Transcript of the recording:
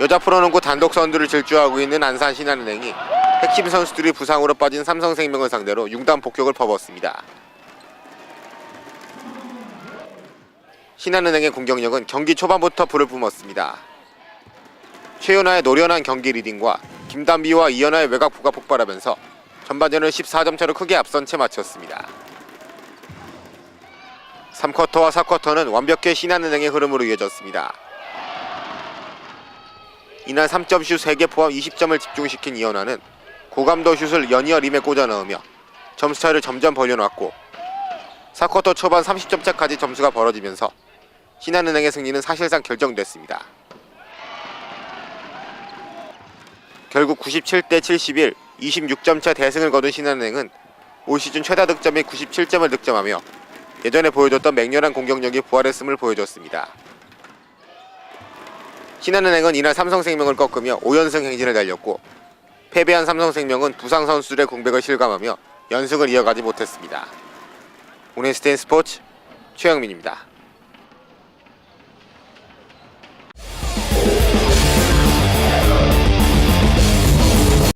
여자 프로농구 단독 선두를 질주하고 있는 안산 신한은행이 핵심 선수들이 부상으로 빠진 삼성생명을 상대로 6단 폭격을 퍼붓습니다. 신한은행의 공격력은 경기 초반부터 불을 뿜었습니다. 최연아의 노련한 경기 리딩과 김단비와 이연아의 외곽포가 폭발하면서 전반전을 14점 차로 크게 앞선 채 마쳤습니다. 3쿼터와 4쿼터는 완벽히 신한은행의 흐름으로 이어졌습니다. 이날 3점 슛 3개 포함 20점을 집중시킨 이현아는 고감도 슛을 연이어 림에 꽂아 넣으며 점수 차를 점점 벌려놨고 4쿼터 초반 30점 차까지 점수가 벌어지면서 신한은행의 승리는 사실상 결정됐습니다. 결국 97대 71, 26점 차 대승을 거둔 신한은행은 올 시즌 최다 득점인 97점을 득점하며 예전에 보여줬던 맹렬한 공격력이 부활했음을 보여줬습니다. 신한은행은 이날 삼성생명을 꺾으며 5연승 행진을 달렸고 패배한 삼성생명은 부상 선수들의 공백을 실감하며 연승을 이어가지 못했습니다. 스테인 스포츠 최영민입니다.